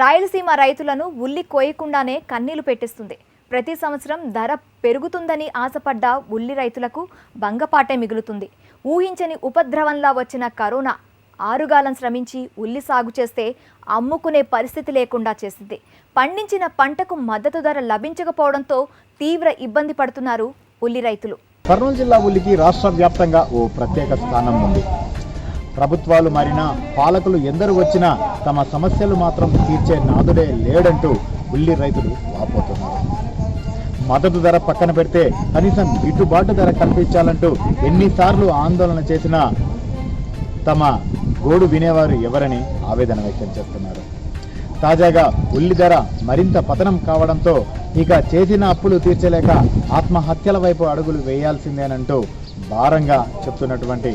రాయలసీమ రైతులను ఉల్లి కోయకుండానే కన్నీళ్ళు పెట్టిస్తుంది. ప్రతి సంవత్సరం ధర పెరుగుతుందని ఆశపడ్డ ఉల్లి రైతులకు భంగపాటే మిగులుతుంది. ఊహించని ఉపద్రవంలా వచ్చిన కరోనా ఆరుగాలం శ్రమించి ఉల్లి సాగు చేస్తే అమ్ముకునే పరిస్థితి లేకుండా చేసింది. పండించిన పంటకు మద్దతు ధర లభించకపోవడంతో తీవ్ర ఇబ్బంది పడుతున్నారు ఉల్లి రైతులు. కర్నూలు జిల్లా ఉల్లికి రాష్ట్ర వ్యాప్తంగా ఓ ప్రత్యేక స్థానం ఉంది. ప్రభుత్వాలు మారినా పాలకులు ఎందరు వచ్చినా తమ సమస్యలు మాత్రం తీర్చే నాదుడే లేడంటూ ఉల్లి రైతులు వాపోతున్నారు. మద్దతు ధర పక్కన పెడితే కనీసం గిట్టుబాటు ధర కల్పించాలంటూ ఎన్నిసార్లు ఆందోళన చేసినా తమ గోడు వినేవారు ఎవరని ఆవేదన వ్యక్తం చేస్తున్నారు. తాజాగా ఉల్లి ధర మరింత పతనం కావడంతో ఇక చేసిన అప్పులు తీర్చలేక ఆత్మహత్యల వైపు అడుగులు వేయాల్సిందేనంటూ భారంగా చెప్తున్నటువంటి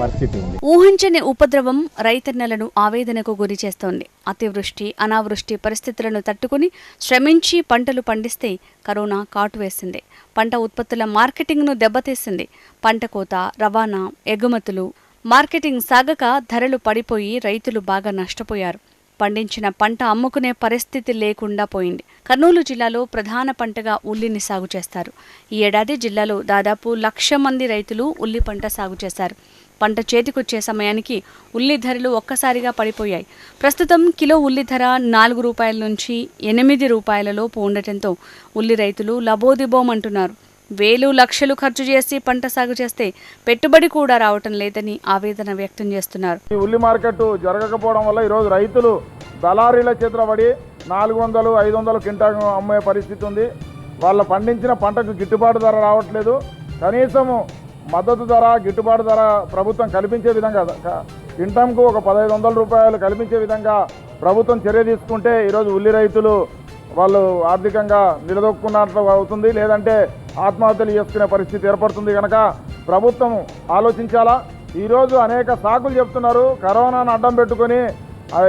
పరిస్థితి ఉంది. ఊహించని ఉపద్రవం రైతన్నలను ఆవేదనకు గురి చేస్తోంది. అతివృష్టి అనావృష్టి పరిస్థితులను తట్టుకుని శ్రమించి పంటలు పండిస్తే కరోనా కాటు వేసింది. పంట ఉత్పత్తుల మార్కెటింగ్ను దెబ్బతీసింది. పంట కోత రవాణా ఎగుమతులు మార్కెటింగ్ సాగక ధరలు పడిపోయి రైతులు బాగా నష్టపోయారు. పండించిన పంట అమ్ముకునే పరిస్థితి లేకుండా పోయింది. కర్నూలు జిల్లాలో ప్రధాన పంటగా ఉల్లిని సాగు చేస్తారు. ఈ ఏడాది జిల్లాలో దాదాపు లక్ష మంది రైతులు ఉల్లి పంట సాగు చేశారు. పంట చేతికొచ్చే సమయానికి ఉల్లి ధరలు ఒక్కసారిగా పడిపోయాయి. ప్రస్తుతం కిలో ఉల్లి ధర నాలుగు రూపాయల నుంచి ఎనిమిది రూపాయలలోపు ఉండటంతో ఉల్లి రైతులు లబోదిబోమంటున్నారు వేలు లక్షలు ఖర్చు చేసి పంట సాగు చేస్తే పెట్టుబడి కూడా రావటం లేదని ఆవేదన వ్యక్తం చేస్తున్నారు. ఈ ఉల్లి మార్కెట్ జరగకపోవడం వల్ల ఈరోజు రైతులు దళారీల చేతిలో పడి నాలుగు వందలు ఐదు వందలు కింటాకు అమ్మే పరిస్థితి ఉంది. వాళ్ళ పండించిన పంటకు గిట్టుబాటు ధర రావట్లేదు. కనీసము మద్దతు ధర గిట్టుబాటు ధర ప్రభుత్వం కల్పించే విధంగా క- ఒక పదహైదు వందల రూపాయలు కల్పించే విధంగా ప్రభుత్వం చర్య తీసుకుంటే ఈరోజు ఉల్లి రైతులు వాళ్ళు ఆర్థికంగా నిలదొక్కున్నట్లు అవుతుంది. లేదంటే ఆత్మహత్యలు చేసుకునే పరిస్థితి ఏర్పడుతుంది కనుక ప్రభుత్వం ఆలోచించాలా? ఈరోజు అనేక సాకులు చెప్తున్నారు. కరోనాను అడ్డం పెట్టుకొని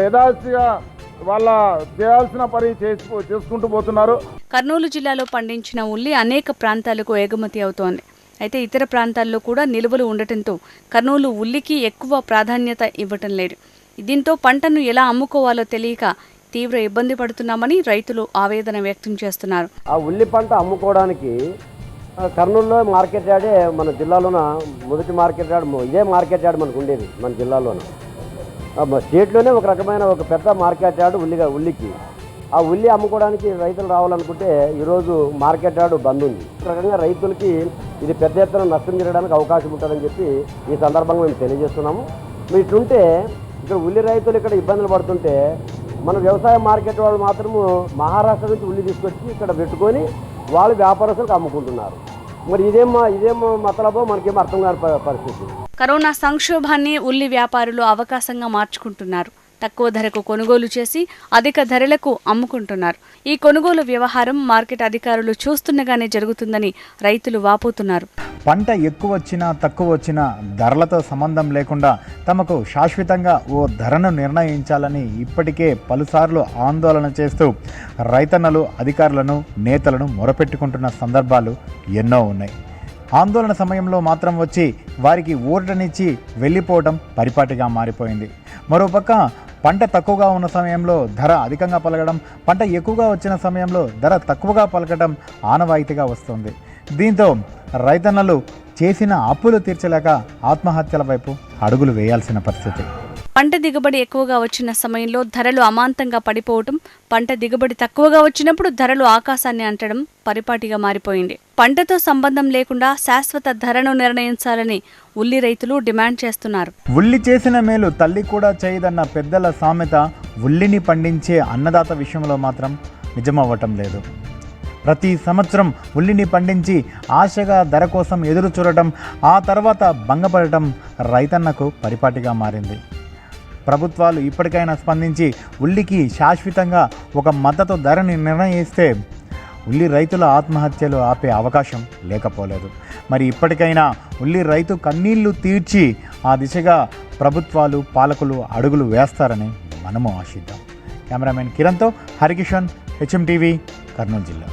యథాస్థిగా వాళ్ళ చేయాల్సిన పని చేసుకుంటూ పోతున్నారు. కర్నూలు జిల్లాలో పండించిన ఉల్లి అనేక ప్రాంతాలకు ఎగుమతి అవుతోంది. అయితే ఇతర ప్రాంతాల్లో కూడా నిల్వలు ఉండటంతో కర్నూలు ఉల్లికి ఎక్కువ ప్రాధాన్యత ఇవ్వటం లేదు. దీంతో పంటను ఎలా అమ్ముకోవాలో తెలియక తీవ్ర ఇబ్బంది పడుతున్నామని రైతులు ఆవేదన వ్యక్తం చేస్తున్నారు. ఆ ఉల్లి పంట అమ్ముకోవడానికి కర్నూలులో మార్కెట్ యార్డే మన జిల్లాలోన మొదటి మార్కెట్ యార్డ్ ఇదే మార్కెట్ యార్డ్ మనకు ఉండేది మన జిల్లాలోన. మన స్టేట్లోనే ఒక రకమైన ఒక పెద్ద మార్కెట్ యార్డ్ ఉల్లిగా ఉల్లికి. ఆ ఉల్లి అమ్ముకోవడానికి రైతులు రావాలనుకుంటే ఈరోజు మార్కెట్ యార్డు బంద్ ఉంది. రకంగా రైతులకి ఇది పెద్ద ఎత్తున నష్టం జరగడానికి అవకాశం ఉంటుందని చెప్పి ఈ సందర్భంగా మేము తెలియజేస్తున్నాము. ఇట్లుంటే ఇక్కడ ఉల్లి రైతులు ఇక్కడ ఇబ్బందులు పడుతుంటే మన వ్యవసాయ మార్కెట్ వాళ్ళు మాత్రము మహారాష్ట్ర నుంచి ఉల్లి తీసుకొచ్చి ఇక్కడ పెట్టుకొని వాళ్ళు వ్యాపారస్తులకు అమ్ముకుంటున్నారు. మరి ఇదేమో ఇదేమో మతలబో మనకేమో అర్థం కాని పరిస్థితి. కరోనా సంక్షోభాన్ని ఉల్లి వ్యాపారులు అవకాశంగా మార్చుకుంటున్నారు. తక్కువ ధరకు కొనుగోలు చేసి అధిక ధరలకు అమ్ముకుంటున్నారు. ఈ కొనుగోలు వ్యవహారం మార్కెట్ అధికారులు చూస్తుండగానే జరుగుతుందని రైతులు వాపోతున్నారు. పంట ఎక్కువ వచ్చినా తక్కువ వచ్చినా ధరలతో సంబంధం లేకుండా తమకు శాశ్వతంగా ఓ ధరను నిర్ణయించాలని ఇప్పటికే పలుసార్లు ఆందోళన చేస్తూ రైతన్నలు అధికారులను నేతలను మొరపెట్టుకుంటున్న సందర్భాలు ఎన్నో ఉన్నాయి. ఆందోళన సమయంలో మాత్రం వచ్చి వారికి ఊరటనిచ్చి వెళ్ళిపోవడం పరిపాటిగా మారిపోయింది. మరోపక్క పంట తక్కువగా ఉన్న సమయంలో ధర అధికంగా పలకడం పంట ఎక్కువగా వచ్చిన సమయంలో ధర తక్కువగా పలకడం ఆనవాయితీగా వస్తుంది. దీంతో రైతన్నలు చేసిన అప్పులు తీర్చలేక ఆత్మహత్యల వైపు అడుగులు వేయాల్సిన పరిస్థితి. పంట దిగుబడి ఎక్కువగా వచ్చిన సమయంలో ధరలు అమాంతంగా పడిపోవటం పంట దిగుబడి తక్కువగా వచ్చినప్పుడు ధరలు ఆకాశాన్ని అంటడం పరిపాటిగా మారిపోయింది. పంటతో సంబంధం లేకుండా శాశ్వత ధరను నిర్ణయించాలని ఉల్లి రైతులు డిమాండ్ చేస్తున్నారు. ఉల్లి చేసిన మేలు తల్లి కూడా చేయదన్న పెద్దల సామెత ఉల్లిని పండించే అన్నదాత విషయంలో మాత్రం నిజమవ్వటం లేదు. ప్రతి సంవత్సరం ఉల్లిని పండించి ఆశగా ధర కోసం ఎదురు చూడటం ఆ తర్వాత భంగపడటం రైతన్నకు పరిపాటిగా మారింది. ప్రభుత్వాలు ఇప్పటికైనా స్పందించి ఉల్లికి శాశ్వతంగా ఒక మద్దతు ధరని నిర్ణయిస్తే ఉల్లి రైతుల ఆత్మహత్యలు ఆపే అవకాశం లేకపోలేదు. మరి ఇప్పటికైనా ఉల్లి రైతు కన్నీళ్ళు తీర్చి ఆ దిశగా ప్రభుత్వాలు పాలకులు అడుగులు వేస్తారని మనము ఆశిద్దాం. కెమెరామెన్ కిరణ్తో హరికిషన్ హెచ్ఎం టీవీ కర్నూలు జిల్లా.